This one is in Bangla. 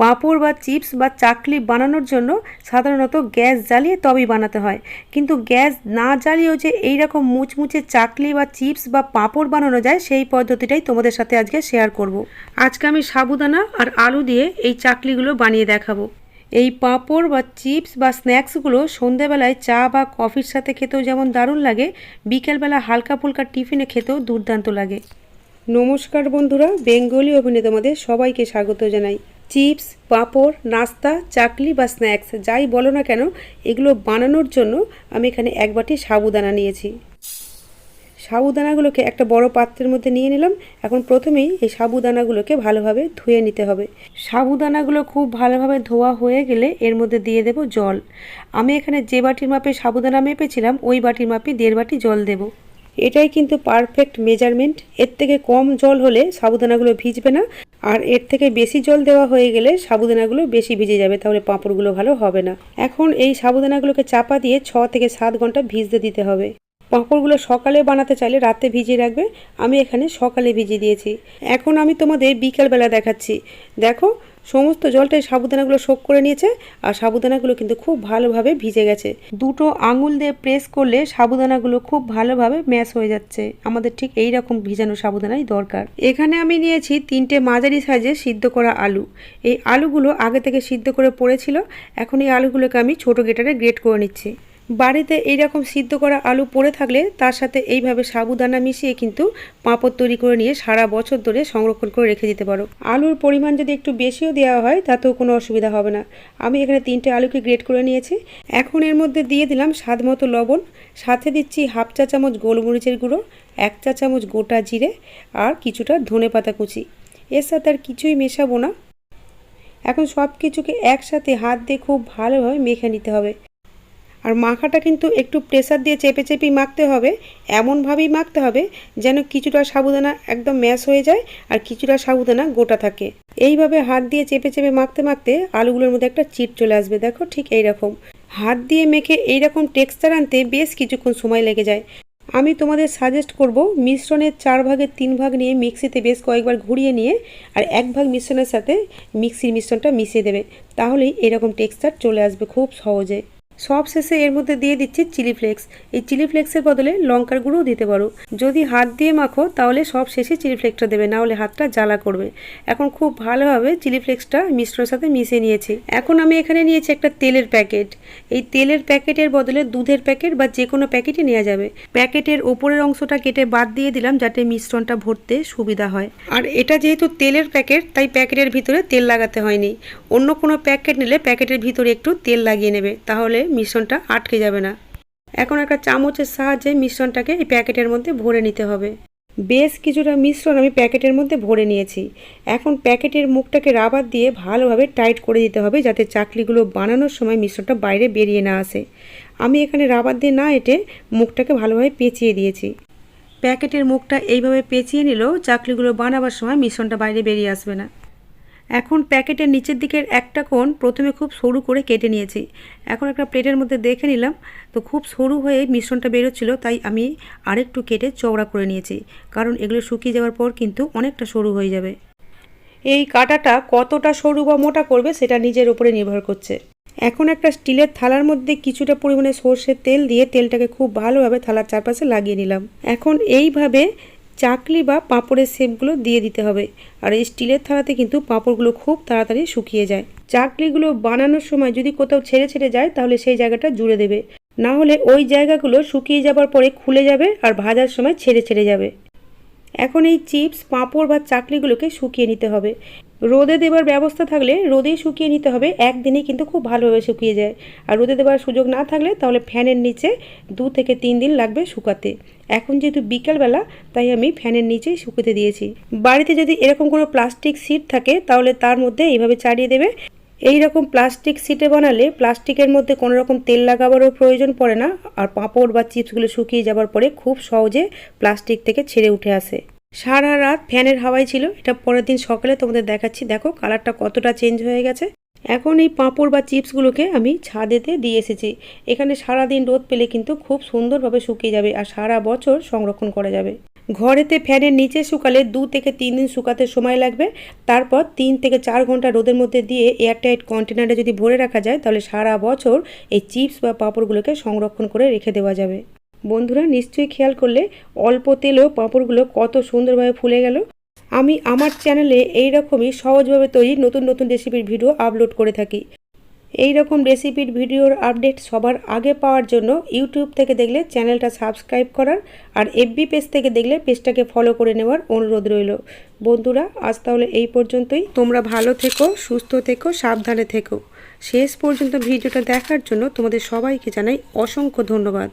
পাঁপড় বা চিপস বা চাকলি বানানোর জন্য সাধারণত গ্যাস জ্বালিয়ে তবেই বানাতে হয়। কিন্তু গ্যাস না জ্বালিয়েও যে এই রকম মুচমুচে চাকলি বা চিপস বা পাঁপড় বানানো যায়, সেই পদ্ধতিটাই তোমাদের সাথে আজকে শেয়ার করব। আজকে আমি সাবুদানা আর আলু দিয়ে এই চাকলিগুলো বানিয়ে দেখাবো। এই পাঁপড় বা চিপস বা স্ন্যাক্সগুলো সন্ধেবেলায় চা বা কফির সাথে খেতেও যেমন দারুণ লাগে, বিকেলবেলা হালকা ফুলকা টিফিনে খেতেও দুর্দান্ত লাগে। নমস্কার বন্ধুরা, বেঙ্গলি ওভেনে তোমাদের সবাইকে স্বাগত জানাই। চিপস, পাঁপড়, নাস্তা, চাকলি বা স্ন্যাক্স, যাই বলো না কেন, এগুলো বানানোর জন্য আমি এখানে এক বাটি সাবুদানা নিয়েছি। সাবুদানাগুলোকে একটা বড় পাত্রের মধ্যে নিয়ে নিলাম। এখন প্রথমেই এই সাবুদানাগুলোকে ভালোভাবে ধুয়ে নিতে হবে। সাবুদানাগুলো খুব ভালোভাবে ধোয়া হয়ে গেলে এর মধ্যে দিয়ে দেব জল। আমি এখানে যে বাটির মাপে সাবুদানা মেপেছিলাম, ওই বাটির মাপে দেড় বাটি জল দেব। এটাই কিন্তু পারফেক্ট মেজারমেন্ট এর থেকে কম জল হলে সাবুদানাগুলো ভিজবে না, আর এর থেকে বেশি জল দেওয়া হয়ে গেলে সাবুদানাগুলো বেশি ভিজে যাবে, তাহলে পাঁপড়গুলো ভালো হবে না। এখন এই সাবুদানাগুলোকে চাপা দিয়ে ছ থেকে সাত ঘণ্টা ভিজতে দিতে হবে। পাঁপড়গুলো সকালে বানাতে চাইলে রাতে ভিজিয়ে রাখবে। আমি এখানে সকালে ভিজিয়ে দিয়েছি। এখন আমি তোমাদের বিকালবেলা দেখাচ্ছি। দেখো, সমস্ত জলটাই সাবুদানাগুলো শোক করে নিয়েছে আর সাবুদানাগুলো কিন্তু খুব ভালোভাবে ভিজে গেছে। দুটো আঙুল দিয়ে প্রেস করলে সাবুদানাগুলো খুব ভালোভাবে ম্যাশ হয়ে যাচ্ছে। আমাদের ঠিক এই রকম ভিজানো সাবুদানাই দরকার। এখানে আমি নিয়েছি তিনটে মাঝারি সাইজে সিদ্ধ করা আলু। এই আলুগুলো আগে থেকে সিদ্ধ করে পড়েছিল। এখন এই আলুগুলোকে আমি ছোটো গেটারে গ্রেট করে নিচ্ছি। বাড়িতে এইরকম সিদ্ধ করা আলু পড়ে থাকলে তার সাথে এইভাবে সাবুদানা মিশিয়ে কিন্তু পাঁপড় তৈরি করে নিয়ে সারা বছর ধরে সংরক্ষণ করে রেখে দিতে পারো। আলুর পরিমাণ যদি একটু বেশিও দেওয়া হয়, তাতেও কোনো অসুবিধা হবে না। আমি এখানে তিনটে আলুকে গ্রেট করে নিয়েছি। এখন এর মধ্যে দিয়ে দিলাম স্বাদ মতো লবণ। সাথে দিচ্ছি হাফ চা চামচ গোলমরিচের গুঁড়ো, এক চা চামচ গোটা জিরে আর কিছুটা ধনে পাতা কুচি। এর সাথে আর কিছুই মেশাবো না। এখন সব কিছুকে একসাথে হাত দিয়ে খুব ভালোভাবে মেখে নিতে হবে। আর মাখাটা কিন্তু একটু প্রেসার দিয়ে চেপে চেপেই মাখতে হবে। এমনভাবেই মাখতে হবে যেন কিছুটা সাবুদানা একদম ম্যাশ হয়ে যায় আর কিছুটা সাবুদানা গোটা থাকে। এইভাবে হাত দিয়ে চেপে চেপে মাখতে মাখতে আলুগুলোর মধ্যে একটা চিট চলে আসবে। দেখো ঠিক এইরকম। হাত দিয়ে মেখে এইরকম টেক্সচার আনতে বেশ কিছুক্ষণ সময় লেগে যায়। আমি তোমাদের সাজেস্ট করব মিশ্রণের চার ভাগের তিন ভাগ নিয়ে মিক্সিতে বেশ কয়েকবার ঘুরিয়ে নিয়ে আর এক ভাগ মিশ্রণের সাথে মিক্সির মিশ্রণটা মিশিয়ে দেবে। তাহলেই এরকম টেক্সচার চলে আসবে খুব সহজে। সব শেষে এর মধ্যে দিয়ে দিচ্ছি চিলি ফ্লেক্স। এই চিলি ফ্লেক্সের বদলে লঙ্কার গুঁড়োও দিতে পারো। যদি হাত দিয়ে মাখো, তাহলে সব শেষে চিলি ফ্লেক্সটা দেবে, না হলে হাতটা জ্বালা করবে। এখন খুব ভালোভাবে চিলি ফ্লেক্সটা মিশ্রণের সাথে মিশিয়ে নিয়েছি। এখন আমি এখানে নিয়েছি একটা তেলের প্যাকেট। এই তেলের প্যাকেটের বদলে দুধের প্যাকেট বা যে কোনো প্যাকেটই নেওয়া যাবে। প্যাকেটের ওপরের অংশটা কেটে বাদ দিয়ে দিলাম যাতে মিশ্রণটা ভরতে সুবিধা হয়। আর এটা যেহেতু তেলের প্যাকেট, তাই প্যাকেটের ভিতরে তেল লাগাতে হয়নি। অন্য কোনো প্যাকেট নিলে প্যাকেটের ভিতরে একটু তেল লাগিয়ে নেবে, তাহলে মিশ্রণটা আটকে যাবে না। এখন একটা চামচের সাহায্যে মিশ্রণটাকে এই প্যাকেটের মধ্যে ভরে নিতে হবে। বেশ কিছুটা মিশ্রণ আমি প্যাকেটের মধ্যে ভরে নিয়েছি। এখন প্যাকেটের মুখটাকে রাবার দিয়ে ভালোভাবে টাইট করে দিতে হবে যাতে চাকলিগুলো বানানোর সময় মিশ্রণটা বাইরে বেরিয়ে না আসে। আমি এখানে রাবার দিয়ে না এটে মুখটাকে ভালোভাবে পেঁচিয়ে দিয়েছি। প্যাকেটের মুখটা এইভাবে পেঁচিয়ে নিলেও চাকলিগুলো বানাবার সময় মিশ্রণটা বাইরে বেরিয়ে আসবে না। এখন প্যাকেটের নিচের দিকের একটা কোণ প্রথমে খুব সরু করে কেটে নিয়েছি। এখন একটা প্লেটের মধ্যে দেখে নিলাম। তো খুব সরু হয়ে মিশ্রণটা বেরোচ্ছিল, তাই আমি আরেকটু কেটে চওড়া করে নিয়েছি। কারণ এগুলো শুকিয়ে যাওয়ার পর কিন্তু অনেকটা সরু হয়ে যাবে। এই কাটাটা কতটা সরু বা মোটা করবে সেটা নিজের উপরে নির্ভর করছে। এখন একটা স্টিলের থালার মধ্যে কিছুটা পরিমাণে সর্ষের তেল দিয়ে তেলটাকে খুব ভালোভাবে থালার চারপাশে লাগিয়ে নিলাম। এখন এইভাবে চাকলি বা পাঁপড়ের শেপগুলো দিয়ে দিতে হবে। আর এই স্টিলের থালাতে কিন্তু পাঁপড়গুলো খুব তাড়াতাড়ি শুকিয়ে যায়। চাকলিগুলো বানানোর সময় যদি কোথাও ছেড়ে ছেড়ে যায়, তাহলে সেই জায়গাটা জুড়ে দেবে। না হলে ওই জায়গাগুলো শুকিয়ে যাবার পরে খুলে যাবে আর ভাজার সময় ছেড়ে ছেড়ে যাবে। এখন এই চিপস, পাঁপড় বা চাকলিগুলোকে শুকিয়ে নিতে হবে। রোদে দেবার ব্যবস্থা থাকলে রোদেই শুকিয়ে নিতে হবে। একদিনেই কিন্তু খুব ভালোভাবে শুকিয়ে যায়। আর রোদে দেওয়ার সুযোগ না থাকলে তাহলে ফ্যানের নিচে দু থেকে তিন দিন লাগবে শুকাতে। এখন যেহেতু বিকেলবেলা, তাই আমি ফ্যানের নিচেই শুকোতে দিয়েছি। বাড়িতে যদি এরকম কোনো প্লাস্টিক সিট থাকে, তাহলে তার মধ্যে এইভাবে চাড়িয়ে দেবে। এই রকম প্লাস্টিক সিটে বানালে প্লাস্টিকের মধ্যে কোনো রকম তেল লাগাবারও প্রয়োজন পড়ে না। আর পাঁপড় বা চিপসগুলো শুকিয়ে যাবার পরে খুব সহজে প্লাস্টিক থেকে ছেড়ে উঠে আসে। সারা রাত ফ্যানের হাওয়াই ছিল, এটা পরের দিন সকালে তোমাদের দেখাচ্ছি। দেখো, কালারটা কতটা চেঞ্জ হয়ে গেছে। এখন এই পাঁপড় বা চিপসগুলোকে আমি ছাদেতে দিয়ে এসেছি। এখানে সারা দিন রোদ পেলে কিন্তু খুব সুন্দরভাবে শুকিয়ে যাবে আর সারা বছর সংরক্ষণ করা যাবে। ঘরেতে ফ্যানের নিচে শুকালে দু থেকে তিন দিন শুকাতে সময় লাগবে। তারপর তিন থেকে চার ঘণ্টা রোদের মধ্যে দিয়ে এয়ারটাইট কন্টেনারে যদি ভরে রাখা যায়, তাহলে সারা বছর এই চিপস বা পাঁপড়গুলোকে সংরক্ষণ করে রেখে দেওয়া যাবে। বন্ধুরা, নিশ্চয়ই খেয়াল করলে অল্প তেলেও পাঁপড়গুলো কত সুন্দরভাবে ফুলে গেল। আমি আমার চ্যানেলে এই রকমই সহজভাবে তৈরি নতুন নতুন রেসিপির ভিডিও আপলোড করে থাকি। এই রকম রেসিপির ভিডিওর আপডেট সবার আগে পাওয়ার জন্য ইউটিউব থেকে দেখলে চ্যানেলটা সাবস্ক্রাইব করার আর এফবি পেজ থেকে দেখলে পেজটাকে ফলো করে নেওয়ার অনুরোধ রইল। বন্ধুরা, আজ তাহলে এই পর্যন্তই। তোমরা ভালো থেকো, সুস্থ থেকো, সাবধানে থেকো। শেষ পর্যন্ত ভিডিওটা দেখার জন্য তোমাদের সবাইকে জানাই অসংখ্য ধন্যবাদ।